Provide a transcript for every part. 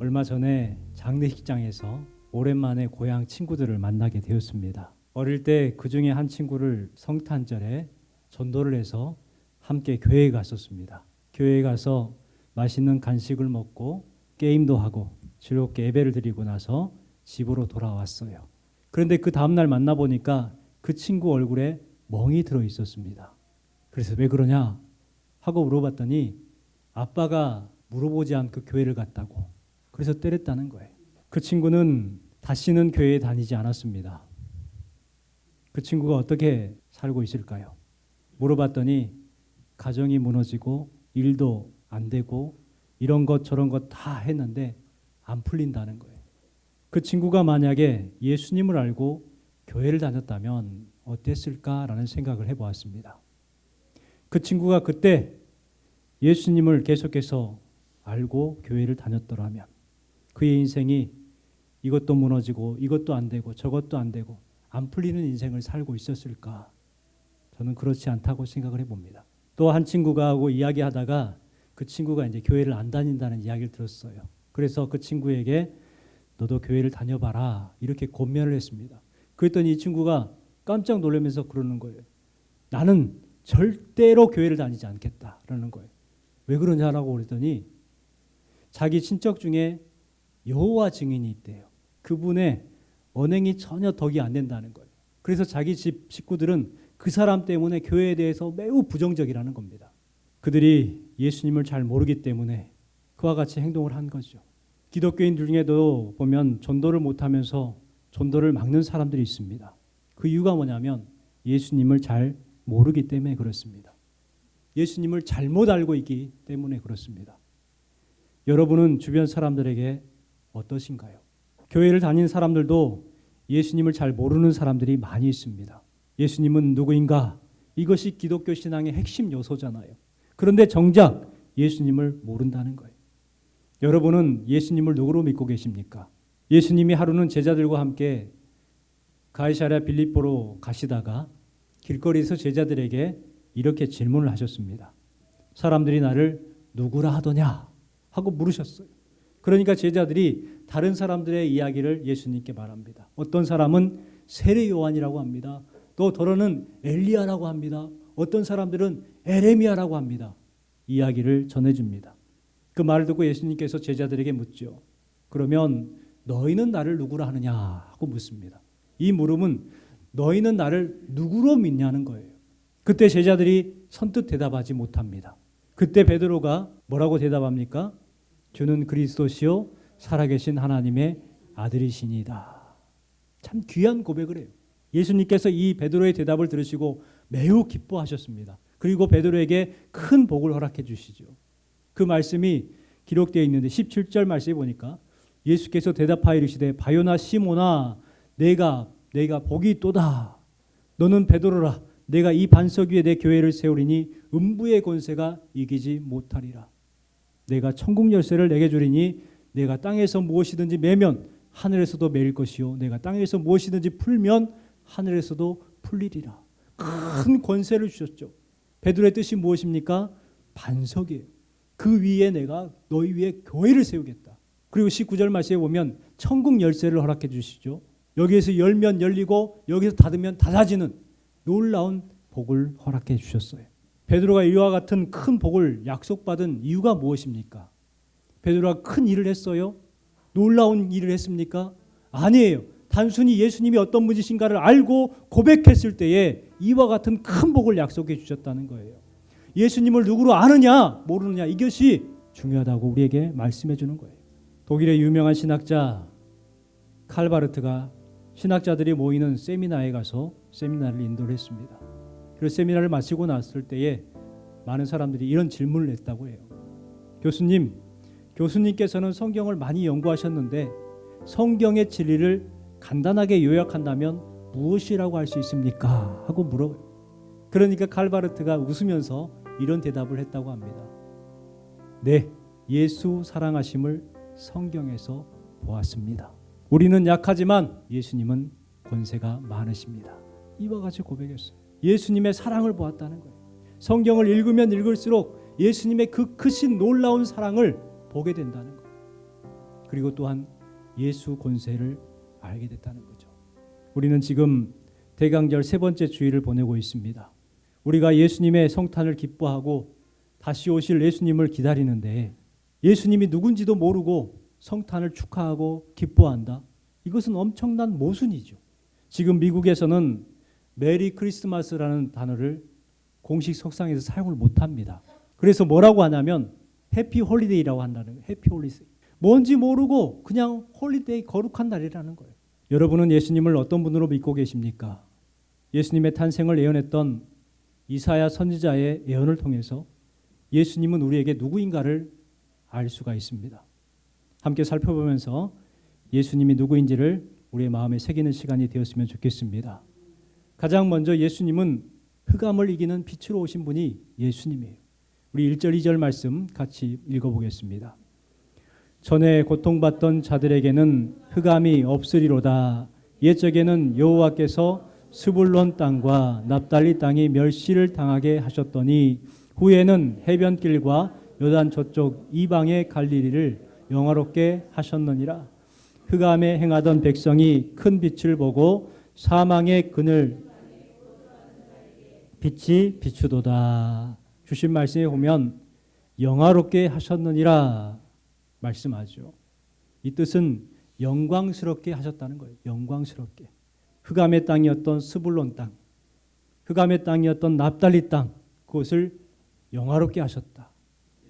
얼마 전에 장례식장에서 오랜만에 고향 친구들을 만나게 되었습니다. 어릴 때 그 중에 한 친구를 성탄절에 전도를 해서 함께 교회에 갔었습니다. 교회에 가서 맛있는 간식을 먹고 게임도 하고 즐겁게 예배를 드리고 나서 집으로 돌아왔어요. 그런데 그 다음날 만나보니까 그 친구 얼굴에 멍이 들어 있었습니다. 그래서 왜 그러냐 하고 물어봤더니 아빠가 물어보지 않고 교회를 갔다고 그래서 때렸다는 거예요. 그 친구는 다시는 교회에 다니지 않았습니다. 그 친구가 어떻게 살고 있을까요? 물어봤더니 가정이 무너지고 일도 안 되고 이런 것 저런 것 다 했는데 안 풀린다는 거예요. 그 친구가 만약에 예수님을 알고 교회를 다녔다면 어땠을까라는 생각을 해보았습니다. 그 친구가 그때 예수님을 계속해서 알고 교회를 다녔더라면 그의 인생이 이것도 무너지고 이것도 안 되고 저것도 안 되고 안 풀리는 인생을 살고 있었을까? 저는 그렇지 않다고 생각을 해봅니다. 또 한 친구가 하고 이야기하다가 그 친구가 이제 교회를 안 다닌다는 이야기를 들었어요. 그래서 그 친구에게 너도 교회를 다녀봐라 이렇게 권면을 했습니다. 그랬더니 이 친구가 깜짝 놀라면서 그러는 거예요. 나는 절대로 교회를 다니지 않겠다라는 거예요. 왜 그러냐라고 그랬더니 자기 친척 중에 여호와 증인이 있대요. 그분의 언행이 전혀 덕이 안 된다는 거예요. 그래서 자기 집 식구들은 그 사람 때문에 교회에 대해서 매우 부정적이라는 겁니다. 그들이 예수님을 잘 모르기 때문에 그와 같이 행동을 한 거죠. 기독교인 중에도 보면 전도를 못하면서 전도를 막는 사람들이 있습니다. 그 이유가 뭐냐면 예수님을 잘 모르기 때문에 그렇습니다. 예수님을 잘못 알고 있기 때문에 그렇습니다. 여러분은 주변 사람들에게 어떠신가요? 교회를 다닌 사람들도 예수님을 잘 모르는 사람들이 많이 있습니다. 예수님은 누구인가? 이것이 기독교 신앙의 핵심 요소잖아요. 그런데 정작 예수님을 모른다는 거예요. 여러분은 예수님을 누구로 믿고 계십니까? 예수님이 하루는 제자들과 함께 가이사랴 빌립보로 가시다가 길거리에서 제자들에게 이렇게 질문을 하셨습니다. 사람들이 나를 누구라 하더냐 하고 물으셨어요. 그러니까 제자들이 다른 사람들의 이야기를 예수님께 말합니다. 어떤 사람은 세례 요한이라고 합니다. 또 더러는 엘리야라고 합니다. 어떤 사람들은 에레미야라고 합니다. 이야기를 전해줍니다. 그 말을 듣고 예수님께서 제자들에게 묻죠. 그러면 너희는 나를 누구라 하느냐 하고 묻습니다. 이 물음은 너희는 나를 누구로 믿냐는 거예요. 그때 제자들이 선뜻 대답하지 못합니다. 그때 베드로가 뭐라고 대답합니까? 주는 그리스도시요 살아계신 하나님의 아들이시니다. 참 귀한 고백을 해요. 예수님께서 이 베드로의 대답을 들으시고 매우 기뻐하셨습니다. 그리고 베드로에게 큰 복을 허락해 주시죠. 그 말씀이 기록되어 있는데 17절 말씀에 보니까 예수께서 대답하여 이르시되 바요나 시모나 내가 내가 복이 있도다 너는 베드로라 내가 이 반석 위에 내 교회를 세우리니 음부의 권세가 이기지 못하리라 내가 천국 열쇠를 내게 주리니 내가 땅에서 무엇이든지 매면 하늘에서도 매일 것이요. 내가 땅에서 무엇이든지 풀면 하늘에서도 풀리리라. 큰 권세를 주셨죠. 베드로의 뜻이 무엇입니까? 반석이에요. 그 위에 내가 너희 위에 교회를 세우겠다. 그리고 19절 말씀에 보면 천국 열쇠를 허락해 주시죠. 여기에서 열면 열리고 여기서 닫으면 닫아지는 놀라운 복을 허락해 주셨어요. 베드로가 이와 같은 큰 복을 약속받은 이유가 무엇입니까? 베드로가 큰 일을 했어요? 놀라운 일을 했습니까? 아니에요. 단순히 예수님이 어떤 분이신가를 알고 고백했을 때에 이와 같은 큰 복을 약속해 주셨다는 거예요. 예수님을 누구로 아느냐, 모르느냐 이것이 중요하다고 우리에게 말씀해 주는 거예요. 독일의 유명한 신학자 칼바르트가 신학자들이 모이는 세미나에 가서 세미나를 인도를 했습니다. 그 세미나를 마치고 났을 때에 많은 사람들이 이런 질문을 했다고 해요. 교수님, 교수님께서는 성경을 많이 연구하셨는데 성경의 진리를 간단하게 요약한다면 무엇이라고 할 수 있습니까? 하고 물어요. 그러니까 칼바르트가 웃으면서 이런 대답을 했다고 합니다. 네, 예수 사랑하심을 성경에서 보았습니다. 우리는 약하지만 예수님은 권세가 많으십니다. 이와 같이 고백했어요. 예수님의 사랑을 보았다는 거예요. 성경을 읽으면 읽을수록 예수님의 그 크신 놀라운 사랑을 보게 된다는 거예요. 그리고 또한 예수 권세를 알게 됐다는 거죠. 우리는 지금 대강절 세 번째 주일을 보내고 있습니다. 우리가 예수님의 성탄을 기뻐하고 다시 오실 예수님을 기다리는데 예수님이 누군지도 모르고 성탄을 축하하고 기뻐한다. 이것은 엄청난 모순이죠. 지금 미국에서는 메리 크리스마스라는 단어를 공식 석상에서 사용을 못 합니다. 그래서 뭐라고 하냐면 해피 홀리데이라고 한다는. 해피 홀리데이. 뭔지 모르고 그냥 홀리데이 거룩한 날이라는 거예요. 여러분은 예수님을 어떤 분으로 믿고 계십니까? 예수님의 탄생을 예언했던 이사야 선지자의 예언을 통해서 예수님은 우리에게 누구인가를 알 수가 있습니다. 함께 살펴보면서 예수님이 누구인지를 우리의 마음에 새기는 시간이 되었으면 좋겠습니다. 가장 먼저 예수님은 흑암을 이기는 빛으로 오신 분이 예수님이에요. 우리 1절 2절 말씀 같이 읽어보겠습니다. 전에 고통받던 자들에게는 흑암이 없으리로다. 옛적에는 여호와께서 스불론 땅과 납달리 땅이 멸시를 당하게 하셨더니 후에는 해변길과 요단 저쪽 이방의 갈릴리를 영화롭게 하셨느니라. 흑암에 행하던 백성이 큰 빛을 보고 사망의 그늘 빛이 비추도다. 주신 말씀에 보면 영화롭게 하셨느니라 말씀하죠. 이 뜻은 영광스럽게 하셨다는 거예요. 영광스럽게. 흑암의 땅이었던 스불론 땅, 흑암의 땅이었던 납달리 땅, 그것을 영화롭게 하셨다.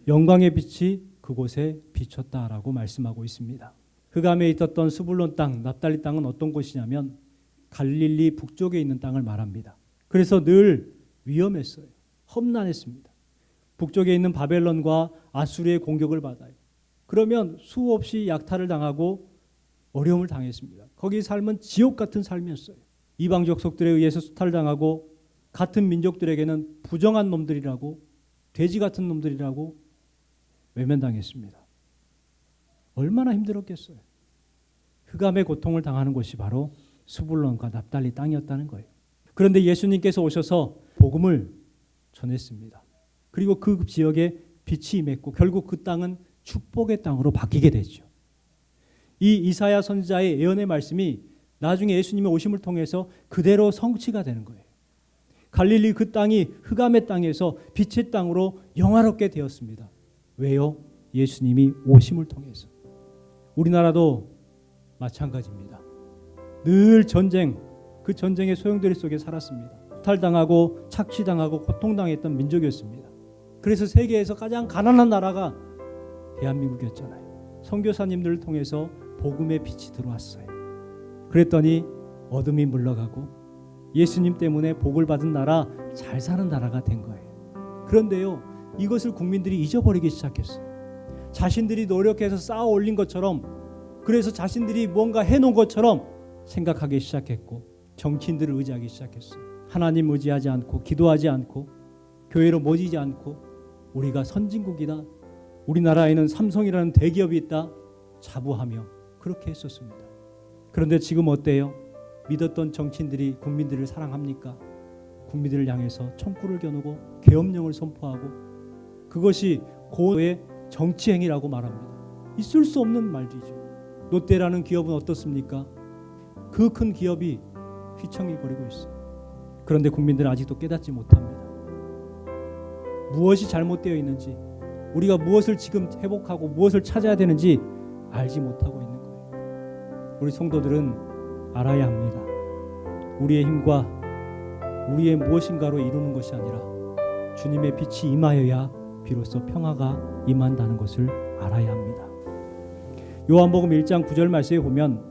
영광의 빛이 그곳에 비쳤다라고 말씀하고 있습니다. 흑암에 있었던 스불론 땅, 납달리 땅은 어떤 곳이냐면 갈릴리 북쪽에 있는 땅을 말합니다. 그래서 늘 위험했어요. 험난했습니다. 북쪽에 있는 바벨론과 아수르의 공격을 받아요. 그러면 수없이 약탈을 당하고 어려움을 당했습니다. 거기 삶은 지옥 같은 삶이었어요. 이방 족속들에 의해서 수탈을 당하고 같은 민족들에게는 부정한 놈들이라고 돼지 같은 놈들이라고 외면당했습니다. 얼마나 힘들었겠어요. 흑암의 고통을 당하는 곳이 바로 수불론과 납달리 땅이었다는 거예요. 그런데 예수님께서 오셔서 복음을 전했습니다. 그리고 그 지역에 빛이 임했고 결국 그 땅은 축복의 땅으로 바뀌게 되죠. 이 이사야 선지자의 예언의 말씀이 나중에 예수님의 오심을 통해서 그대로 성취가 되는 거예요. 갈릴리 그 땅이 흑암의 땅에서 빛의 땅으로 영화롭게 되었습니다. 왜요? 예수님이 오심을 통해서. 우리나라도 마찬가지입니다. 늘 전쟁, 그 전쟁의 소용돌이 속에 살았습니다. 탈당하고 착취당하고 고통당했던 민족이었습니다. 그래서 세계에서 가장 가난한 나라가 대한민국이었잖아요. 선교사님들을 통해서 복음의 빛이 들어왔어요. 그랬더니 어둠이 물러가고 예수님 때문에 복을 받은 나라, 잘 사는 나라가 된 거예요. 그런데요, 이것을 국민들이 잊어버리기 시작했어요. 자신들이 노력해서 쌓아 올린 것처럼, 그래서 자신들이 뭔가 해놓은 것처럼 생각하기 시작했고, 정치인들을 의지하기 시작했어요. 하나님 의지하지 않고, 기도하지 않고, 교회로 모이지 않고, 우리가 선진국이다. 우리나라에는 삼성이라는 대기업이 있다. 자부하며 그렇게 했었습니다. 그런데 지금 어때요? 믿었던 정치인들이 국민들을 사랑합니까? 국민들을 향해서 총구를 겨누고 계엄령을 선포하고 그것이 고의 정치 행위라고 말합니다. 있을 수 없는 말이죠. 롯데라는 기업은 어떻습니까? 그 큰 기업이 휘청이 거리고 있어요. 그런데 국민들은 아직도 깨닫지 못합니다. 무엇이 잘못되어 있는지 우리가 무엇을 지금 회복하고 무엇을 찾아야 되는지 알지 못하고 있는 거예요. 우리 성도들은 알아야 합니다. 우리의 힘과 우리의 무엇인가로 이루는 것이 아니라 주님의 빛이 임하여야 비로소 평화가 임한다는 것을 알아야 합니다. 요한복음 1장 9절 말씀에 보면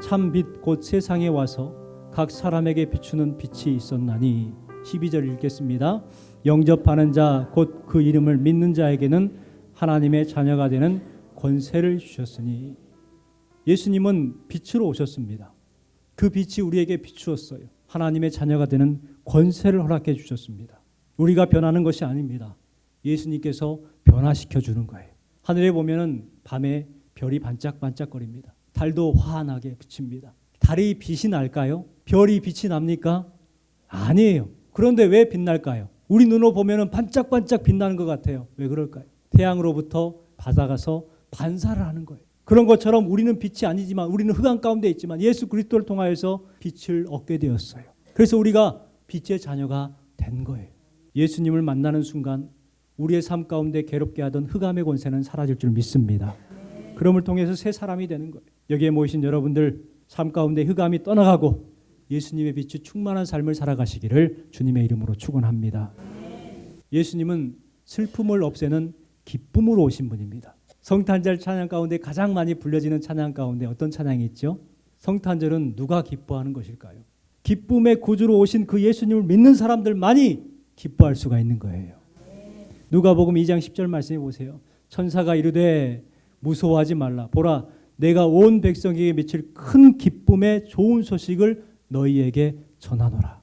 참 빛 곧 세상에 와서 각 사람에게 비추는 빛이 있었나니 12절 읽겠습니다. 영접하는 자 곧 그 이름을 믿는 자에게는 하나님의 자녀가 되는 권세를 주셨으니 예수님은 빛으로 오셨습니다. 그 빛이 우리에게 비추었어요. 하나님의 자녀가 되는 권세를 허락해 주셨습니다. 우리가 변하는 것이 아닙니다. 예수님께서 변화시켜 주는 거예요. 하늘에 보면은 밤에 별이 반짝반짝거립니다. 달도 환하게 비칩니다. 달이 빛이 날까요? 별이 빛이 납니까? 아니에요. 그런데 왜 빛날까요? 우리 눈으로 보면은 반짝반짝 빛나는 것 같아요. 왜 그럴까요? 태양으로부터 받아가서 반사를 하는 거예요. 그런 것처럼 우리는 빛이 아니지만 우리는 흑암 가운데 있지만 예수 그리스도를 통하여서 빛을 얻게 되었어요. 그래서 우리가 빛의 자녀가 된 거예요. 예수님을 만나는 순간 우리의 삶 가운데 괴롭게 하던 흑암의 권세는 사라질 줄 믿습니다. 그럼을 통해서 새 사람이 되는 거예요. 여기에 모이신 여러분들 삶 가운데 흑암이 떠나가고 예수님의 빛이 충만한 삶을 살아가시기를 주님의 이름으로 축원합니다. 예수님은 슬픔을 없애는 기쁨으로 오신 분입니다. 성탄절 찬양 가운데 가장 많이 불려지는 찬양 가운데 어떤 찬양이 있죠? 성탄절은 누가 기뻐하는 것일까요? 기쁨의 구주로 오신 그 예수님을 믿는 사람들만이 기뻐할 수가 있는 거예요. 누가복음 2장 10절 말씀해 보세요. 천사가 이르되 무서워하지 말라. 보라 내가 온 백성에게 미칠 큰 기쁨의 좋은 소식을 너희에게 전하노라.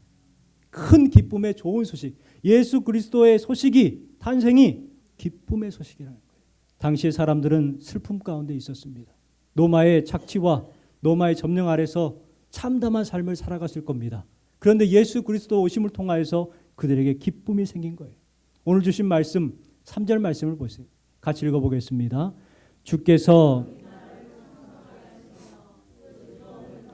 큰 기쁨의 좋은 소식. 예수 그리스도의 소식이 탄생이 기쁨의 소식이라는 거예요. 당시의 사람들은 슬픔 가운데 있었습니다. 노마의 착취와 노마의 점령 아래서 참담한 삶을 살아갔을 겁니다. 그런데 예수 그리스도 오심을 통하여서 그들에게 기쁨이 생긴 거예요. 오늘 주신 말씀 3절 말씀을 보세요. 같이 읽어 보겠습니다. 주께서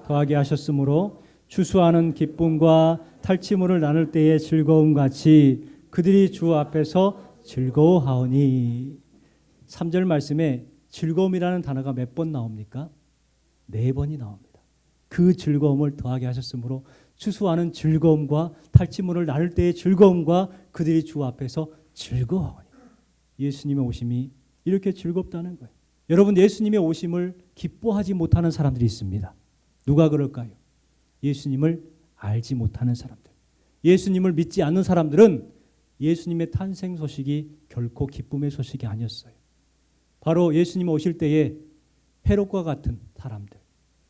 더하게 하셨으므로 추수하는 기쁨과 탈취물을 나눌 때의 즐거움 같이 그들이 주 앞에서 즐거워하오니 3절 말씀에 즐거움이라는 단어가 몇 번 나옵니까? 네 번이 나옵니다. 그 즐거움을 더하게 하셨으므로 추수하는 즐거움과 탈취물을 나눌 때의 즐거움과 그들이 주 앞에서 즐거워하오니 예수님의 오심이 이렇게 즐겁다는 거예요. 여러분 예수님의 오심을 기뻐하지 못하는 사람들이 있습니다. 누가 그럴까요? 예수님을 알지 못하는 사람들. 예수님을 믿지 않는 사람들은 예수님의 탄생 소식이 결코 기쁨의 소식이 아니었어요. 바로 예수님 오실 때에 헤롯과 같은 사람들,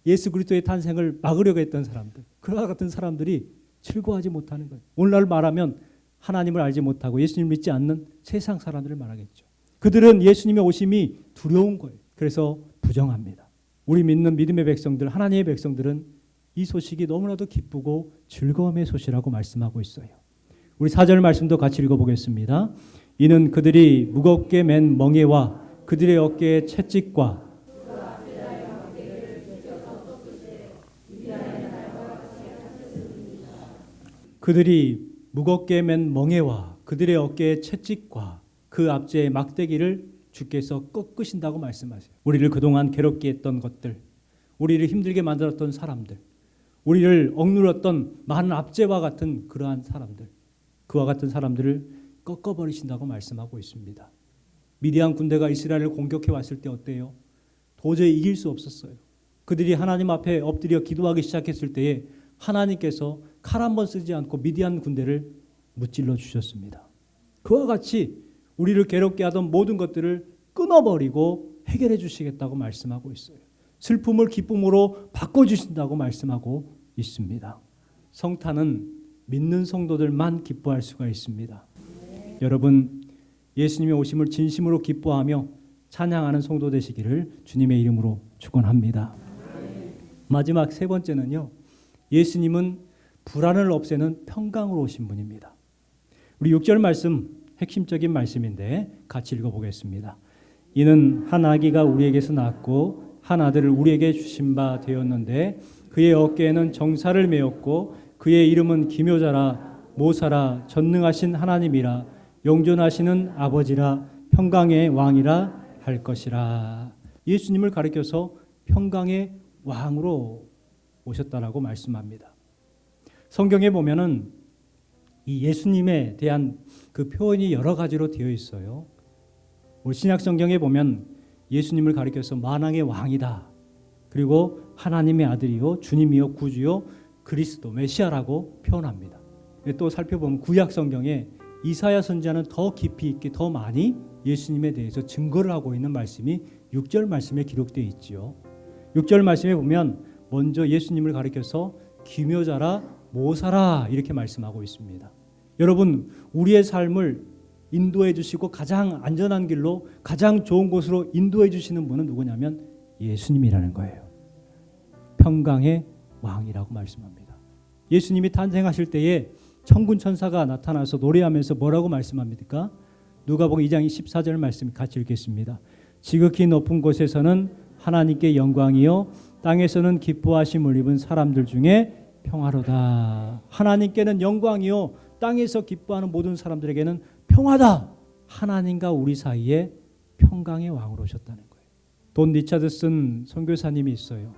예수 그리스도의 탄생을 막으려고 했던 사람들, 그와 같은 사람들이 즐거워하지 못하는 거예요. 오늘날 말하면 하나님을 알지 못하고 예수님을 믿지 않는 세상 사람들을 말하겠죠. 그들은 예수님의 오심이 두려운 거예요. 그래서 부정합니다. 우리 믿는 믿음의 백성들, 하나님의 백성들은 이 소식이 너무나도 기쁘고 즐거움의 소식이라고 말씀하고 있어요. 우리 사절 말씀도 같이 읽어보겠습니다. 이는 그들이 무겁게 맨 멍에와 그들의 어깨에 채찍과 그들이 무겁게 맨 멍에와 그들의 어깨에 채찍과 그 앞제의 막대기를 주께서 꺾으신다고 말씀하세요. 우리를 그동안 괴롭게 했던 것들, 우리를 힘들게 만들었던 사람들, 우리를 억눌렀던 많은 압제와 같은 그러한 사람들, 그와 같은 사람들을 꺾어버리신다고 말씀하고 있습니다. 미디안 군대가 이스라엘을 공격해 왔을 때 어때요? 도저히 이길 수 없었어요. 그들이 하나님 앞에 엎드려 기도하기 시작했을 때에 하나님께서 칼 한 번 쓰지 않고 미디안 군대를 무찔러 주셨습니다. 그와 같이 우리를 괴롭게 하던 모든 것들을 끊어버리고 해결해 주시겠다고 말씀하고 있어요. 슬픔을 기쁨으로 바꿔주신다고 말씀하고 있습니다. 성탄은 믿는 성도들만 기뻐할 수가 있습니다. 여러분, 예수님의 오심을 진심으로 기뻐하며 찬양하는 성도 되시기를 주님의 이름으로 축원합니다. 마지막 세 번째는요. 예수님은 불안을 없애는 평강으로 오신 분입니다. 우리 6절 말씀 핵심적인 말씀인데 같이 읽어 보겠습니다. 이는 한 아기가 우리에게서 낳고 한 아들을 우리에게 주신 바 되었는데 그의 어깨에는 정사를 메었고 그의 이름은 기묘자라 모사라 전능하신 하나님이라 영존하시는 아버지라 평강의 왕이라 할 것이라. 예수님을 가리켜서 평강의 왕으로 오셨다라고 말씀합니다. 성경에 보면은 이 예수님에 대한 그 표현이 여러 가지로 되어 있어요. 우리 신약 성경에 보면 예수님을 가리켜서 만왕의 왕이다. 그리고 하나님의 아들이요 주님이요 구주요 그리스도 메시아라고 표현합니다. 또 살펴보면 구약 성경에 이사야 선지자는 더 깊이 있게 더 많이 예수님에 대해서 증거를 하고 있는 말씀이 6절 말씀에 기록되어 있지요. 6절 말씀에 보면 먼저 예수님을 가리켜서 기묘자라 모사라 이렇게 말씀하고 있습니다. 여러분 우리의 삶을 인도해 주시고 가장 안전한 길로 가장 좋은 곳으로 인도해 주시는 분은 누구냐면 예수님이라는 거예요. 평강의 왕이라고 말씀합니다. 예수님이 탄생하실 때에 천군 천사가 나타나서 노래하면서 뭐라고 말씀합니까? 누가복음 2장 14절 말씀 같이 읽겠습니다. 지극히 높은 곳에서는 하나님께 영광이요 땅에서는 기뻐하심을 입은 사람들 중에 평화로다. 하나님께는 영광이요 땅에서 기뻐하는 모든 사람들에게는 평화다. 하나님과 우리 사이에 평강의 왕으로 오셨다는 거예요. 돈 리차드슨 선교사님이 있어요.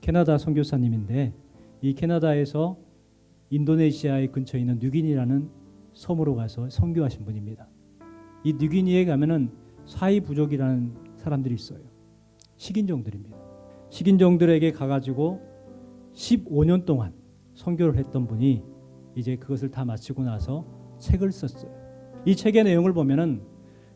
캐나다 선교사님인데 이 캐나다에서 인도네시아의 근처에 있는 뉴기니라는 섬으로 가서 선교하신 분입니다. 이 뉴기니에 가면은 사이 부족이라는 사람들이 있어요. 식인종들입니다. 식인종들에게 가가지고 15년 동안 선교를 했던 분이 이제 그것을 다 마치고 나서 책을 썼어요. 이 책의 내용을 보면은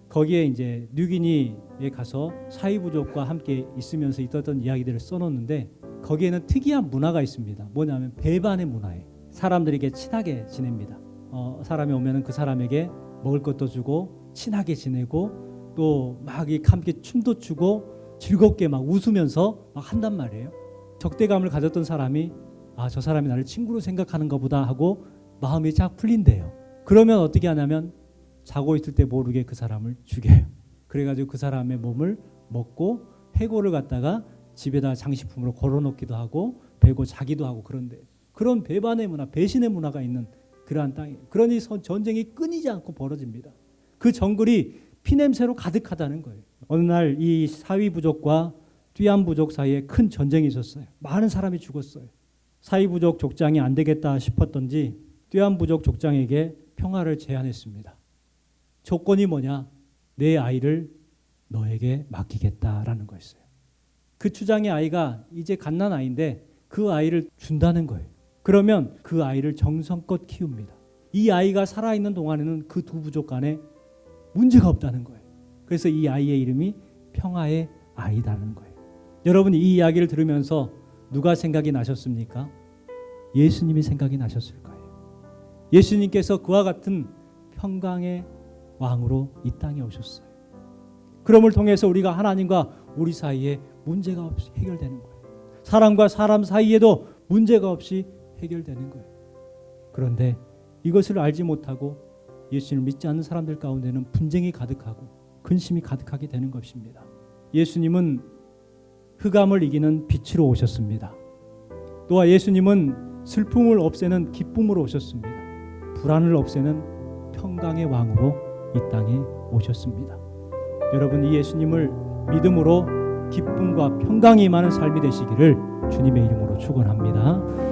거기에 이제 뉴기니에 가서 사이 부족과 함께 있으면서 있었던 이야기들을 써놓는데 거기에는 특이한 문화가 있습니다. 뭐냐면 배반의 문화에 사람들에게 친하게 지냅니다. 어, 사람이 오면은 그 사람에게 먹을 것도 주고 친하게 지내고 또 막 이 함께 춤도 추고 즐겁게 막 웃으면서 막 한단 말이에요. 적대감을 가졌던 사람이 아 저 사람이 나를 친구로 생각하는가 보다 하고 마음이 쫙 풀린대요. 그러면 어떻게 하냐면 자고 있을 때 모르게 그 사람을 죽여요. 그래가지고 그 사람의 몸을 먹고 해고를 갖다가 집에다 장식품으로 걸어놓기도 하고 베고 자기도 하고 그런데 그런 배반의 문화, 배신의 문화가 있는 그러한 땅이 그러니 선- 전쟁이 끊이지 않고 벌어집니다. 그 정글이 피냄새로 가득하다는 거예요. 어느 날 이 사위 부족과 뛰안 부족 사이에 큰 전쟁이 있었어요. 많은 사람이 죽었어요. 사위 부족 족장이 안 되겠다 싶었던지 뛰안 부족 족장에게 평화를 제안했습니다. 조건이 뭐냐? 내 아이를 너에게 맡기겠다라는 거였어요. 그 추장의 아이가 이제 갓난 아이인데 그 아이를 준다는 거예요. 그러면 그 아이를 정성껏 키웁니다. 이 아이가 살아있는 동안에는 그 두 부족 간에 문제가 없다는 거예요. 그래서 이 아이의 이름이 평화의 아이다는 거예요. 여러분 이 이야기를 들으면서 누가 생각이 나셨습니까? 예수님이 생각이 나셨을 거예요. 예수님께서 그와 같은 평강의 왕으로 이 땅에 오셨어요. 그럼을 통해서 우리가 하나님과 우리 사이에 문제가 없이 해결되는 거예요. 사람과 사람 사이에도 문제가 없이 해결되는 거예요. 그런데 이것을 알지 못하고 예수님을 믿지 않는 사람들 가운데는 분쟁이 가득하고 근심이 가득하게 되는 것입니다. 예수님은 흑암을 이기는 빛으로 오셨습니다. 또한 예수님은 슬픔을 없애는 기쁨으로 오셨습니다. 불안을 없애는 평강의 왕으로 이 땅에 오셨습니다. 여러분 이 예수님을 믿음으로 기쁨과 평강이 임하는 삶이 되시기를 주님의 이름으로 축원합니다.